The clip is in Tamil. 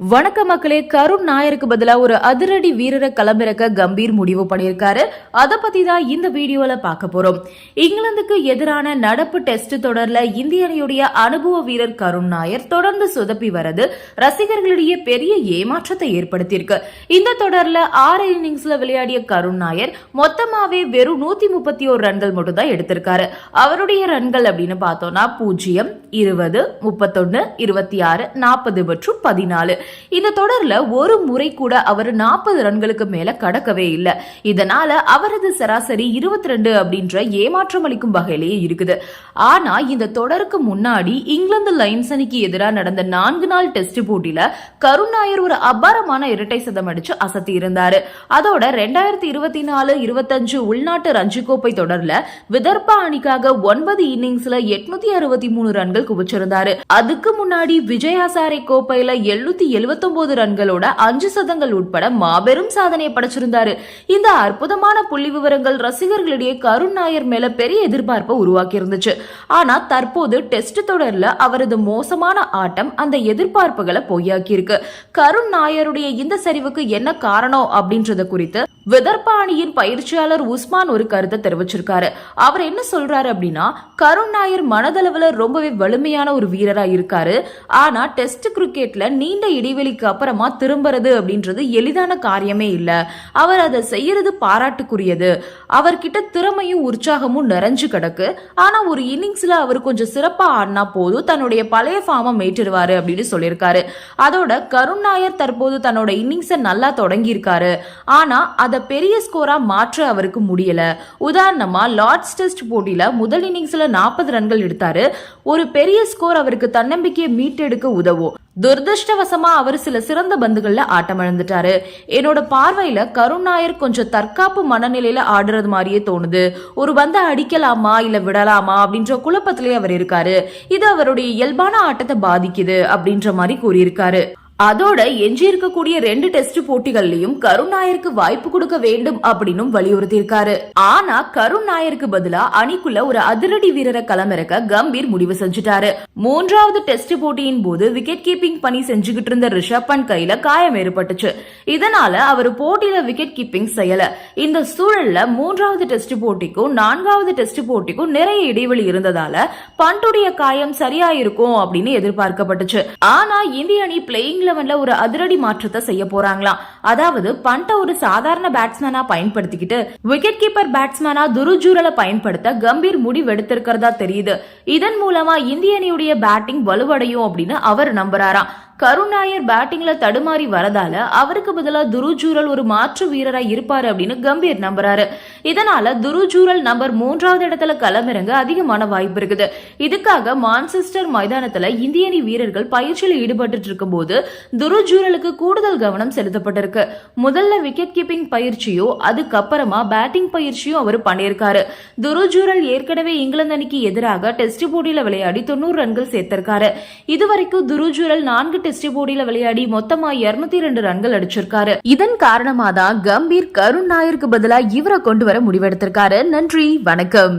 வணக்க மக்களே கருண் நாயருக்கு பதிலாக ஒரு அதிரடி வீரரை களமிறக்க கம்பீர் முடிவு பண்ணியிருக்காரு. அதை பத்தி தான் இந்த வீடியோல பார்க்க போறோம். இங்கிலாந்துக்கு எதிரான நடப்பு டெஸ்ட் தொடர்ல இந்திய அணியுடைய அனுபவ வீரர் கருண் நாயர் தொடர்ந்து சொதப்பி வரது ரசிகர்களிடையே பெரிய ஏமாற்றத்தை ஏற்படுத்தியிருக்கு. இந்த தொடர்ல ஆறு இன்னிங்ஸ்ல விளையாடிய கருண் நாயர் மொத்தமாவே வெறும் நூத்தி முப்பத்தி ஒரு ரன்கள் மட்டும் தான் எடுத்திருக்காரு. அவருடைய ரன்கள் அப்படின்னு பார்த்தோம்னா பூஜ்ஜியம் இருபது முப்பத்தொன்னு இருபத்தி ஆறு நாற்பது மற்றும் பதினாலு. இந்த தொடர்ல ஒரு முறை கூட அவர் நாற்பது ரன்களுக்கு மேல கடக்கவே இல்லை. இதனால அவரது சராசரி இருபத்தி ரெண்டு அப்படின்ற ஏமாற்றம் அளிக்கும் வகையிலேயே இருக்குது. ஆனா இந்த தொடருக்கு முன்னாடி இங்கிலாந்து லைன்ஸ் அணிக்கு எதிராக நடந்த நான்கு நாள் டெஸ்ட் போட்டியில கருண் நாயர் ஒரு அபாரமான இரட்டை சதம் அடிச்சு அசத்தி இருந்தாரு. அதோட ரெண்டாயிரத்தி இருபத்தி நாலு இருபத்தஞ்சு உள்நாட்டு ரஞ்சி கோப்பை தொடர்ல விதர்பா அணிக்காக ஒன்பது இன்னிங்ஸ்ல எட்நூத்தி அறுபத்தி மூணு ரன்கள் குவிச்சிருந்தாரு. அதுக்கு முன்னாடி விஜய் ஹசாரே கோப்பையில எழுநூத்தி எழுபத்தொன்பது ரன்களோட அஞ்சு சதங்கள் உட்பட மாபெரும் சாதனையை படைச்சிருந்தாரு. இந்த அற்புதமான புள்ளி விவரங்கள் ரசிகர்களிடையே கருண் நாயர் மேல பெரிய எதிர்பார்ப்பை உருவாக்கி இருந்துச்சு ஆனா தற்போது டெஸ்ட் தொடர்ல அவரது மோசமான ஆட்டம் அந்த எதிர்பார்ப்புகளை பொய்யாக்கி இருக்கு கருண் நாயருடைய இந்த சரிவுக்கு என்ன காரணம் அப்படின்றத குறித்து விதர்பா அணியின் பயிற்சியாளர் உஸ்மான் ஒரு கருத்தை தெரிவிச்சிருக்காரு. அவர் என்ன சொல்றாரு அப்படின்னா கருண் நாயர் மனதளவுல ரொம்பவே வலிமையான ஒரு வீரரா இருக்காரு. ஆனா டெஸ்ட் கிரிக்கெட்ல நீண்ட இடைவெளிக்கு அப்புறமா திரும்புறது அப்படின்றது எளிதான காரியமே இல்ல. அவர் அதை செய்யறது பாராட்டுக்குரியது. அவர்கிட்ட திறமையும் உற்சாகமும் நிறைஞ்சு கிடக்கு. ஆனா ஒரு இன்னிங்ஸ்ல அவர் கொஞ்சம் சிறப்பா ஆடினா போதும் தன்னுடைய பழைய ஃபார்மை மீட்டுருவாரு அப்படின்னு சொல்லியிருக்காரு. அதோட கருண் நாயர் தற்போது தன்னோட இன்னிங்ஸை நல்லா தொடங்கியிருக்காரு. ஆனா அதை பெரிய ஸ்கோரா மாற்ற அவருக்கு முடியல. உதாரணமா லார்ட்ஸ் டெஸ்ட் போட்டியில முதல் இன்னிங்ஸ்ல நாற்பது ரன்கள் எடுத்தாரு. ஒரு பெரிய ஸ்கோர் அவருக்கு தன்னம்பிக்கையை மீட்டெடுக்க உதவும். துரதிருஷ்டவசமா அவர் சில சிறந்த பந்துகள்ல ஆட்டமிழந்துட்டாரு. என்னோட பார்வையில கருண் நாயர் கொஞ்சம் தற்காப்பு மனநிலையில ஆடுறது மாதிரியே தோணுது. ஒரு பந்தை அடிக்கலாமா இல்ல விடலாமா அப்படின்ற குழப்பத்திலேயே அவர் இருக்காரு. இது அவருடைய இயல்பான ஆட்டத்தை பாதிக்குது அப்படின்ற மாதிரி கூறியிருக்காரு. அதோட எஞ்சி இருக்கக்கூடிய ரெண்டு டெஸ்ட் போட்டிகள்லயும் கருண் நாயருக்கு வாய்ப்பு கொடுக்க வேண்டும் அப்படின்னும் வலியுறுத்தியிருக்காரு. ஆனா கருண் நாயருக்கு பதிலா அணிக்குள்ள ஒரு அதிரடி வீரரை களமிறக்க கம்பீர் முடிவு செஞ்சுட்டாரு. மூன்றாவது டெஸ்ட் போட்டியின் போது விக்கெட் கீப்பிங் பணி செஞ்சுகிட்டு இருந்த ரிஷப் பண்ட் கையில காயம் ஏற்பட்டுச்சு. இதனால அவர் போட்டியில விக்கெட் கீப்பிங் செய்யல. இந்த சூழல்ல மூன்றாவது டெஸ்ட் போட்டிக்கும் நான்காவது டெஸ்ட் போட்டிக்கும் நிறைய இடைவெளி இருந்ததால பண்டுடைய காயம் சரியா இருக்கும் அப்படின்னு எதிர்பார்க்கப்பட்டுச்சு. ஆனா இந்திய அணி பிளேயிங் லெவன்ல ஒரு அதிரடி மாற்றத்தை செய்ய போறாங்களாம் அதாவது பண்ட ஒரு சாதாரண பேட்ஸ்மேனா பயன்படுத்திக்கிட்டு விக்கெட் கீப்பர் பேட்ஸ்மேனா துருஜூரலை பயன்படுத்த கம்பீர் முடிவெடுத்திருக்கிறதா தெரியுது. இதன் மூலமா இந்திய அணியுடைய பேட்டிங் வலுவடையும் அப்படின்னு அவர் நம்புறாராம். கருண் நாயர் பேட்டிங்ல தடுமாறி வரதால அவருக்கு பதிலா துருஜூரல் ஒரு மாற்று வீரரா இருப்பாரு அப்படின்னு கம்பீர் நம்புறாரு. இதனால துருஜூரல் நம்பர் மூன்றாவது இடத்துல களமிறங்க அதிகமான வாய்ப்பு இருக்குது. இதுக்காக மான்செஸ்டர் மைதானத்துல இந்திய அணி வீரர்கள் பயிற்சியில் ஈடுபட்டு இருக்கும் போது துருஜூரலுக்கு கூடுதல் கவனம் செலுத்தப்பட்டிருக்கு. முதல்ல விக்கெட் கீப்பிங் பயிற்சியோ அதுக்கப்புறமா பேட்டிங் பயிற்சியும் அவர் பண்ணியிருக்காரு. துருஜூரல் ஏற்கனவே இங்கிலாந்து அணிக்கு எதிராக டெஸ்ட் போட்டியில விளையாடி தொண்ணூறு ரன்கள் சேர்த்திருக்காரு. இதுவரைக்கும் துருஜூரல் நான்கு டெஸ்ட் போட்டியில விளையாடி மொத்தமா இருநூத்தி ரெண்டு ரன்கள் அடிச்சிருக்காரு. இதன் காரணமா தான் கம்பீர் கருண் நாயருக்கு பதிலா இவரை கொண்டு வர முடிவெடுத்திருக்காரு. நன்றி வணக்கம்.